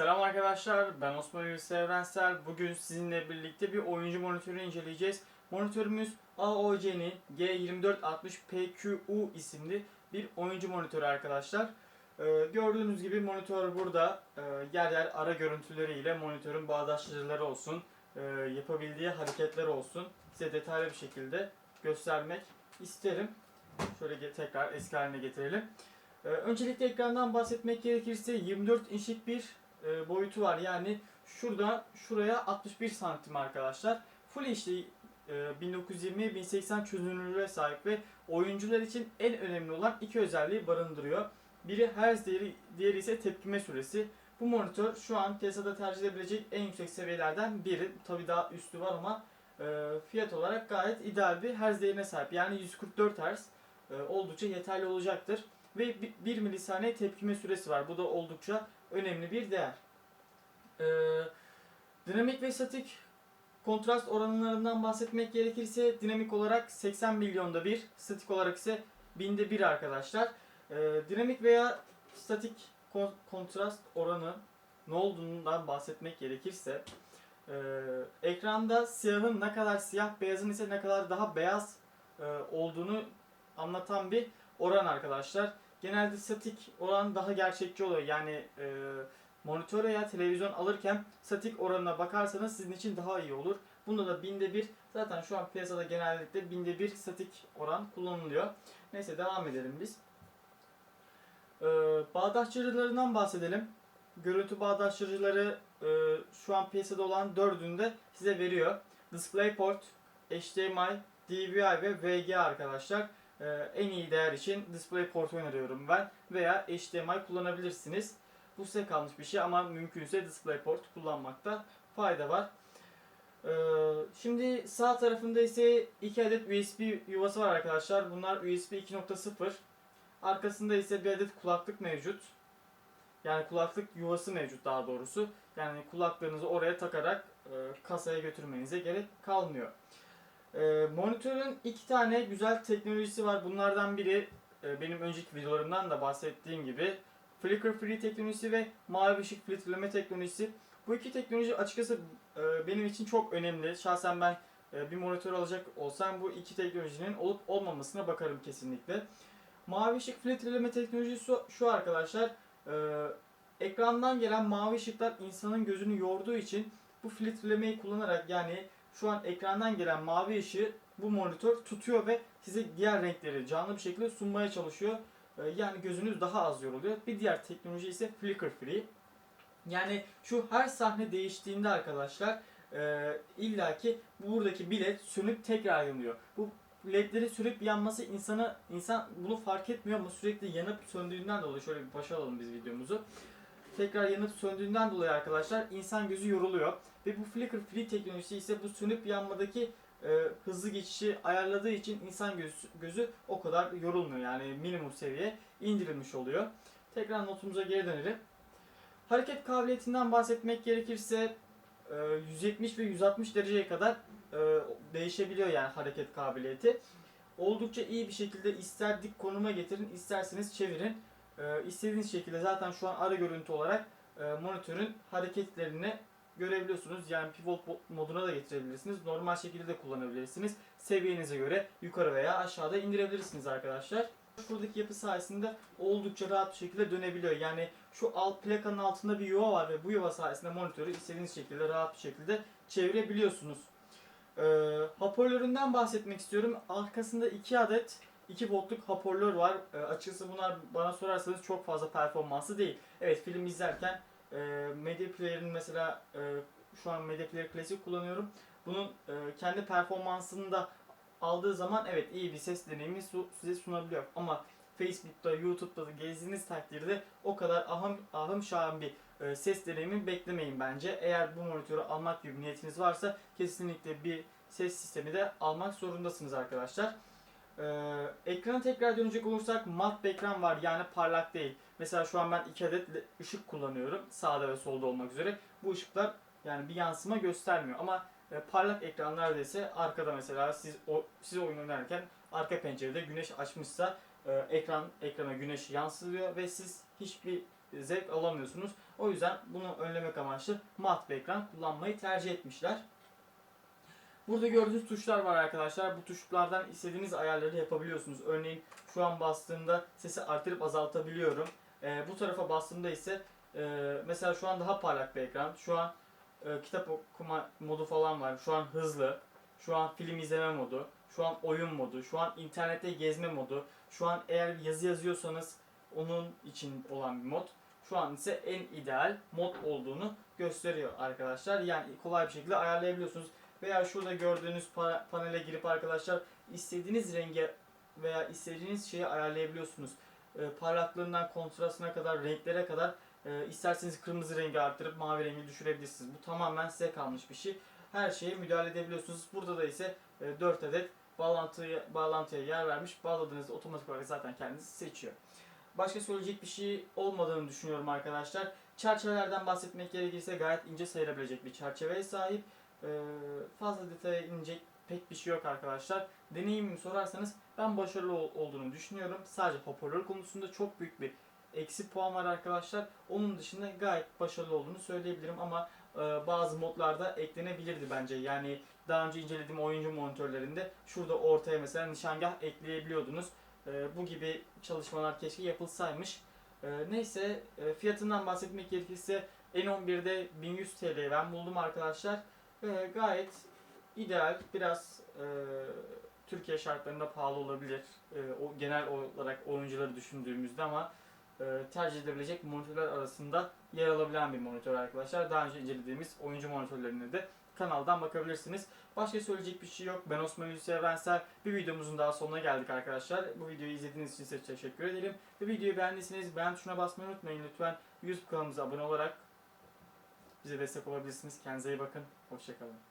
Selam arkadaşlar, ben Osman Yunus Evrensel. Bugün sizinle birlikte bir oyuncu monitörü inceleyeceğiz. Monitörümüz AOC'nin G2460PQU isimli bir oyuncu monitörü arkadaşlar. Ee, gördüğünüz gibi monitör burada. Ee, yer yer ara görüntüleriyle monitörün bağdaştırıcıları olsun, e, yapabildiği hareketler olsun. Size detaylı bir şekilde göstermek isterim. Şöyle tekrar eski haline getirelim. Ee, öncelikle ekrandan bahsetmek gerekirse 24 inçlik bir e, boyutu var. Yani şurada şuraya 61 santim arkadaşlar. Full HD e, 1920-1080 çözünürlüğe sahip ve oyuncular için en önemli olan iki özelliği barındırıyor. Biri hertz değeri, diğeri ise tepkime süresi. Bu monitör şu an piyasada tercih edilebilecek en yüksek seviyelerden biri. Tabi daha üstü var ama e, fiyat olarak gayet ideal bir hertz değerine sahip. Yani 144 Hz e, oldukça yeterli olacaktır. Ve 1 milisaniye tepkime süresi var. Bu da oldukça önemli bir değer. Ee, dinamik ve statik kontrast oranlarından bahsetmek gerekirse dinamik olarak 80 milyonda bir, statik olarak ise binde bir arkadaşlar. Ee, dinamik veya statik kon- kontrast oranı ne olduğundan bahsetmek gerekirse e, ekranda siyahın ne kadar siyah, beyazın ise ne kadar daha beyaz e, olduğunu anlatan bir oran arkadaşlar. Genelde statik oran daha gerçekçi oluyor. Yani e, monitör veya televizyon alırken statik oranına bakarsanız sizin için daha iyi olur. Bunda da binde bir zaten şu an piyasada genellikle binde bir statik oran kullanılıyor. Neyse devam edelim biz. E, bağdaştırıcılarından bahsedelim. Görüntü bağdaştırıcıları e, şu an piyasada olan dördünde size veriyor. DisplayPort, HDMI, DVI ve VGA arkadaşlar. Ee, en iyi değer için DisplayPort öneriyorum ben veya HDMI kullanabilirsiniz. Bu size kalmış bir şey ama mümkünse DisplayPort kullanmakta fayda var. Ee, şimdi sağ tarafında ise iki adet USB yuvası var arkadaşlar. Bunlar USB 2.0. Arkasında ise bir adet kulaklık mevcut. Yani kulaklık yuvası mevcut daha doğrusu. Yani kulaklığınızı oraya takarak e, kasaya götürmenize gerek kalmıyor. Ee, monitörün iki tane güzel teknolojisi var. Bunlardan biri e, benim önceki videolarımdan da bahsettiğim gibi Flicker Free teknolojisi ve mavi ışık filtreleme teknolojisi. Bu iki teknoloji açıkçası e, benim için çok önemli. Şahsen ben e, bir monitör alacak olsam bu iki teknolojinin olup olmamasına bakarım kesinlikle. Mavi ışık filtreleme teknolojisi şu arkadaşlar. E, ekrandan gelen mavi ışıklar insanın gözünü yorduğu için bu filtrelemeyi kullanarak yani şu an ekrandan gelen mavi ışığı bu monitör tutuyor ve size diğer renkleri canlı bir şekilde sunmaya çalışıyor. Ee, Yani gözünüz daha az yoruluyor. Bir diğer teknoloji ise flicker free. Yani şu her sahne değiştiğinde arkadaşlar e, illaki buradaki bilet sönüp tekrar yanıyor. Bu ledleri sürüp yanması insana insan bunu fark etmiyor ama sürekli yanıp söndüğünden dolayı şöyle bir başa alalım biz videomuzu. Tekrar yanıp söndüğünden dolayı arkadaşlar insan gözü yoruluyor. Ve bu flicker free teknolojisi ise bu sönüp yanmadaki e, hızlı geçişi ayarladığı için insan gözü, gözü o kadar yorulmuyor. Yani minimum seviye indirilmiş oluyor. Tekrar notumuza geri dönelim. Hareket kabiliyetinden bahsetmek gerekirse e, 170 ve 160 dereceye kadar e, değişebiliyor yani hareket kabiliyeti. Oldukça iyi bir şekilde ister dik konuma getirin isterseniz çevirin. E, istediğiniz şekilde zaten şu an ara görüntü olarak e, monitörün hareketlerini görebiliyorsunuz. Yani pivot moduna da getirebilirsiniz. Normal şekilde de kullanabilirsiniz. Seviyenize göre yukarı veya aşağıda indirebilirsiniz arkadaşlar. Şuradaki yapı sayesinde oldukça rahat bir şekilde dönebiliyor. Yani şu alt plakanın altında bir yuva var ve bu yuva sayesinde monitörü istediğiniz şekilde rahat bir şekilde çevirebiliyorsunuz. Ee, hoparlöründen bahsetmek istiyorum. Arkasında iki adet 2 voltluk hoparlör var. Ee, açıkçası bunlar bana sorarsanız çok fazla performanslı değil. Evet film izlerken e, Media Player'ın mesela e, şu an Media Player Classic kullanıyorum. Bunun e, kendi performansını da aldığı zaman evet iyi bir ses deneyimi su- size sunabiliyor. Ama Facebook'ta, YouTube'da da gezdiğiniz takdirde o kadar ahım, ahım şahım bir e, ses deneyimi beklemeyin bence. Eğer bu monitörü almak gibi niyetiniz varsa kesinlikle bir ses sistemi de almak zorundasınız arkadaşlar. Ee, ekrana tekrar dönecek olursak mat bir ekran var yani parlak değil. Mesela şu an ben iki adet ışık kullanıyorum sağda ve solda olmak üzere. Bu ışıklar yani bir yansıma göstermiyor ama e, parlak ekranlarda ise arkada mesela siz o, siz oyun oynarken arka pencerede güneş açmışsa e, ekran ekrana güneş yansılıyor ve siz hiçbir zevk alamıyorsunuz. O yüzden bunu önlemek amaçlı mat bir ekran kullanmayı tercih etmişler. Burada gördüğünüz tuşlar var arkadaşlar. Bu tuşlardan istediğiniz ayarları yapabiliyorsunuz. Örneğin şu an bastığımda sesi artırıp azaltabiliyorum. Ee, bu tarafa bastığımda ise e, mesela şu an daha parlak bir ekran. Şu an e, kitap okuma modu falan var. Şu an hızlı. Şu an film izleme modu. Şu an oyun modu. Şu an internette gezme modu. Şu an eğer yazı yazıyorsanız onun için olan bir mod. Şu an ise en ideal mod olduğunu gösteriyor arkadaşlar. Yani kolay bir şekilde ayarlayabiliyorsunuz. Veya şurada gördüğünüz pa- panele girip arkadaşlar istediğiniz renge veya istediğiniz şeyi ayarlayabiliyorsunuz. E, parlaklığından kontrastına kadar, renklere kadar e, isterseniz kırmızı rengi arttırıp mavi rengi düşürebilirsiniz. Bu tamamen size kalmış bir şey. Her şeye müdahale edebiliyorsunuz. Burada da ise e, 4 adet bağlantıya, bağlantıya yer vermiş. Bağladığınızda otomatik olarak zaten kendisi seçiyor. Başka söyleyecek bir şey olmadığını düşünüyorum arkadaşlar. Çerçevelerden bahsetmek gerekirse gayet ince sayılabilecek bir çerçeveye sahip. Ee, fazla detaya inecek pek bir şey yok arkadaşlar. Deneyimimi sorarsanız ben başarılı ol- olduğunu düşünüyorum. Sadece hoparlör konusunda çok büyük bir eksi puan var arkadaşlar. Onun dışında gayet başarılı olduğunu söyleyebilirim ama e, bazı modlarda eklenebilirdi bence. Yani daha önce incelediğim oyuncu monitörlerinde şurada ortaya mesela nişangah ekleyebiliyordunuz. E, bu gibi çalışmalar keşke yapılsaymış. E, neyse fiyatından bahsetmek gerekirse N11'de 1100 TL ben buldum arkadaşlar. Ve gayet ideal. Biraz e, Türkiye şartlarında pahalı olabilir. E, o genel olarak oyuncuları düşündüğümüzde ama e, tercih edilebilecek monitörler arasında yer alabilen bir monitör arkadaşlar. Daha önce incelediğimiz oyuncu monitörlerine de kanaldan bakabilirsiniz. Başka söyleyecek bir şey yok. Ben Osman Hulusi Evrensel. Bir videomuzun daha sonuna geldik arkadaşlar. Bu videoyu izlediğiniz için size teşekkür ederim. Ve videoyu beğendiyseniz beğen tuşuna basmayı unutmayın lütfen. YouTube kanalımıza abone olarak bize destek olabilirsiniz. Kendinize iyi bakın. Hoşçakalın.